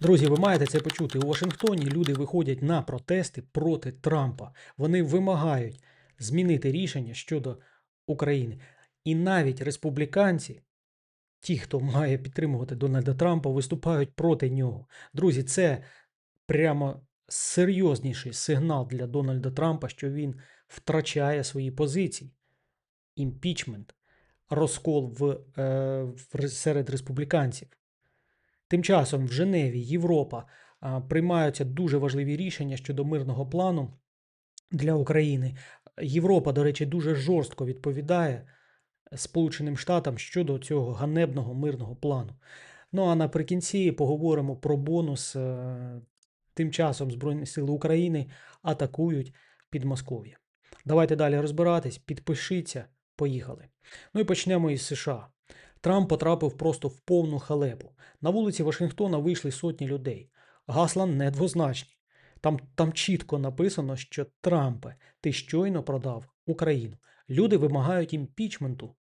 Друзі, ви маєте це почути. У Вашингтоні люди виходять на протести проти Трампа. Вони вимагають змінити рішення щодо України. І навіть республіканці, ті, хто має підтримувати Дональда Трампа, виступають проти нього. Друзі, це прямо серйозніший сигнал для Дональда Трампа, що він втрачає свої позиції. Імпічмент, розкол в, е, серед республіканців. Тим часом в Женеві, Європа приймаються дуже важливі рішення щодо мирного плану для України. Європа, до речі, дуже жорстко відповідає Сполученим Штатам щодо цього ганебного мирного плану. Ну а наприкінці поговоримо про бонус. Е, Тим часом Збройні Сили України атакують Підмосков'я. Давайте далі розбиратись. Підпишіться, поїхали. Ну і почнемо із США. Трамп потрапив просто в повну халепу. На вулиці Вашингтона вийшли сотні людей. Гасла недвозначні. Там, там чітко написано, що Трампе, ти щойно продав Україну. Люди вимагають імпічменту.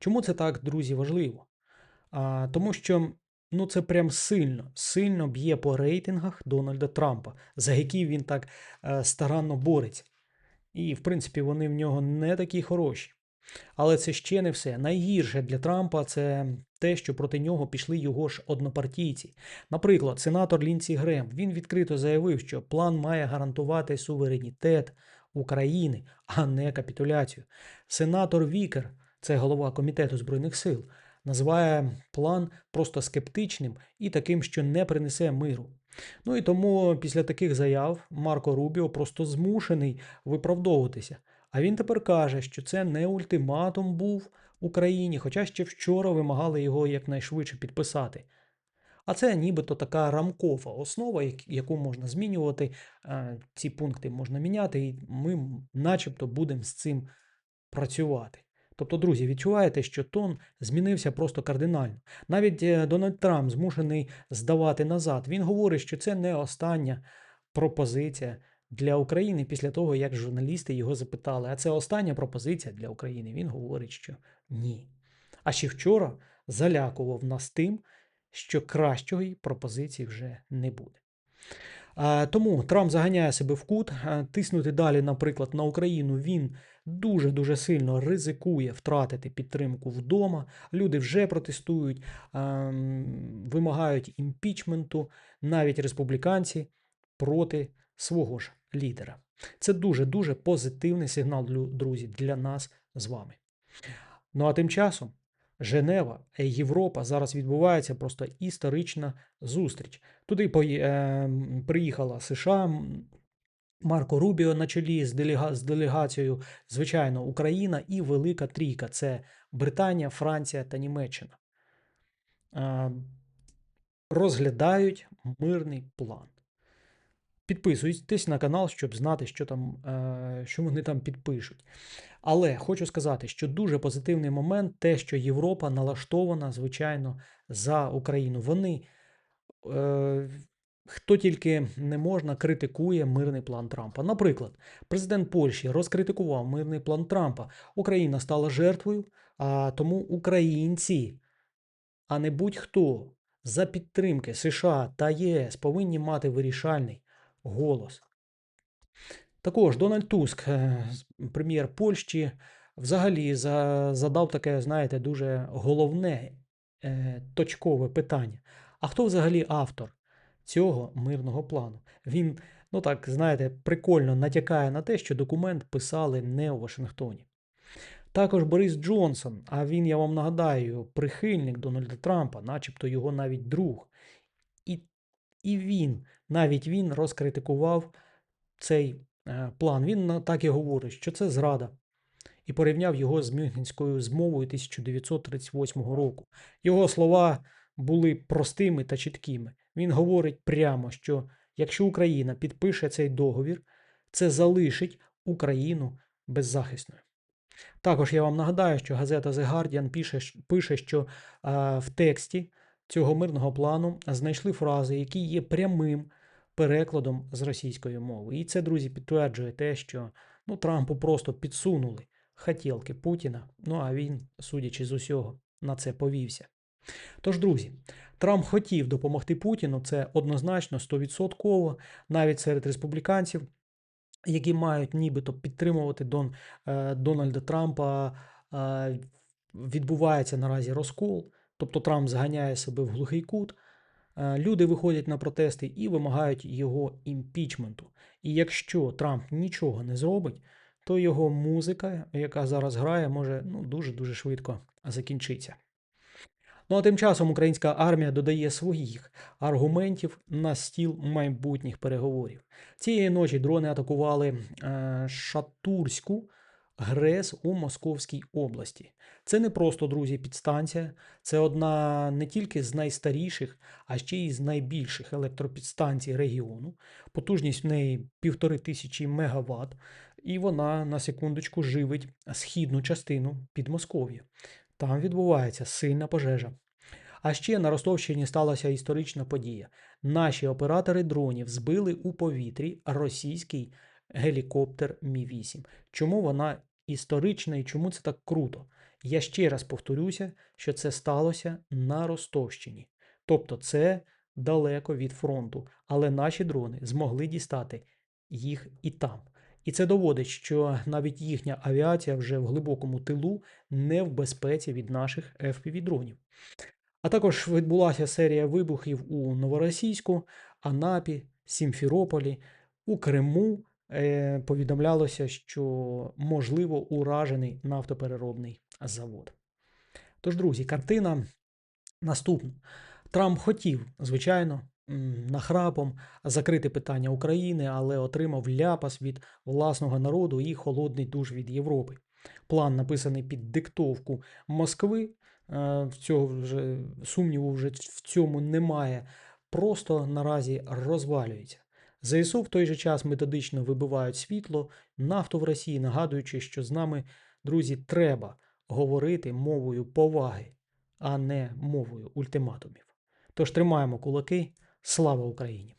Чому це так, друзі, важливо? А, тому що ну, це прям сильно, сильно б'є по рейтингах Дональда Трампа, за які він так е, старанно бореться. І, в принципі, вони в нього не такі хороші. Але це ще не все. Найгірше для Трампа це те, що проти нього пішли його ж однопартійці. Наприклад, сенатор Лінсі Грем він відкрито заявив, що план має гарантувати суверенітет України, а не капітуляцію. Сенатор Вікер, це голова комітету збройних сил, називає план просто скептичним і таким, що не принесе миру. Ну і тому після таких заяв Марко Рубіо просто змушений виправдовуватися. А він тепер каже, що це не ультиматум був Україні, хоча ще вчора вимагали його якнайшвидше підписати. А це нібито така рамкова основа, яку можна змінювати. Ці пункти можна міняти, і ми начебто будемо з цим працювати. Тобто, друзі, відчуваєте, що тон змінився просто кардинально. Навіть е, Дональд Трамп змушений здавати назад. Він говорить, що це не остання пропозиція для України після того, як журналісти його запитали, а це остання пропозиція для України. Він говорить, що ні. А ще вчора залякував нас тим, що кращої пропозиції вже не буде. Тому Трамп заганяє себе в кут, тиснути далі, наприклад, на Україну він дуже дуже сильно ризикує втратити підтримку вдома. Люди вже протестують, вимагають імпічменту, навіть республіканці проти свого ж лідера. Це дуже дуже позитивний сигнал, друзі, для нас з вами. Ну а тим часом Женева, е, Європа зараз відбувається просто історична зустріч. Туди е, приїхала США, Марко Рубіо на чолі з, делега- з делегацією, звичайно, Україна і Велика Трійка це Британія, Франція та Німеччина. Е, розглядають мирний план. Підписуйтесь на канал, щоб знати, що, там, е, що вони там підпишуть. Але хочу сказати, що дуже позитивний момент те, що Європа налаштована, звичайно, за Україну. Вони, е, хто тільки не можна, критикує мирний план Трампа. Наприклад, президент Польщі розкритикував мирний план Трампа. Україна стала жертвою, а тому українці, а не будь-хто за підтримки США та ЄС повинні мати вирішальний голос. Також Дональд Туск, е, прем'єр Польщі, взагалі задав таке, знаєте, дуже головне е, точкове питання. А хто взагалі автор цього мирного плану? Він, ну так, знаєте, прикольно натякає на те, що документ писали не у Вашингтоні. Також Борис Джонсон, а він, я вам нагадаю, прихильник Дональда Трампа, начебто його навіть друг. І, і він, навіть він розкритикував цей е, план. Він так і говорить, що це зрада. І порівняв його з Мюнхенською змовою 1938 року. Його слова були простими та чіткими. Він говорить прямо, що якщо Україна підпише цей договір, це залишить Україну беззахисною. Також я вам нагадаю, що газета The Guardian пише, пише що а, в тексті цього мирного плану знайшли фрази, які є прямим перекладом з російської мови. І це, друзі, підтверджує те, що ну, Трампу просто підсунули хотілки Путіна. Ну а він, судячи з усього, на це повівся. Тож, друзі, Трамп хотів допомогти Путіну, це однозначно 100%, навіть серед республіканців, які мають нібито підтримувати Дон, е, Дональда Трампа. е, відбувається наразі розкол, тобто Трамп зганяє себе в глухий кут. Е, Люди виходять на протести і вимагають його імпічменту. І якщо Трамп нічого не зробить, то його музика, яка зараз грає, може ну, дуже-дуже швидко закінчитися. Ну а тим часом українська армія додає своїх аргументів на стіл майбутніх переговорів. Цієї ночі дрони атакували е, Шатурську ГРЕС у Московській області. Це не просто, друзі, підстанція, це одна не тільки з найстаріших, а ще й з найбільших електропідстанцій регіону. Потужність в неї півтори тисячі мегаватт, і вона на секундочку живить східну частину Підмосков'я. Там відбувається сильна пожежа. А ще на Ростовщині сталася історична подія. Наші оператори дронів збили у повітрі російський гелікоптер Мі-8. Чому вона історична і чому це так круто? Я ще раз повторюся, що це сталося на Ростовщині. Тобто це далеко від фронту, але наші дрони змогли дістати їх і там. І це доводить, що навіть їхня авіація вже в глибокому тилу не в безпеці від наших FPV-дронів. А також відбулася серія вибухів у Новоросійську, Анапі, Сімферополі, у Криму. Е, повідомлялося, що можливо уражений нафтопереробний завод. Тож, друзі, картина наступна. Трамп хотів, звичайно, нахрапом закрити питання України, але отримав ляпас від власного народу і холодний душ від Європи. План написаний під диктовку Москви. е, цього вже сумніву вже в цьому немає. Просто наразі розвалюється. ЗСУ в той же час методично вибивають світло, нафту в Росії, нагадуючи, що з нами, друзі, треба говорити мовою поваги, а не мовою ультиматумів. Тож тримаємо кулаки. Слава Україні!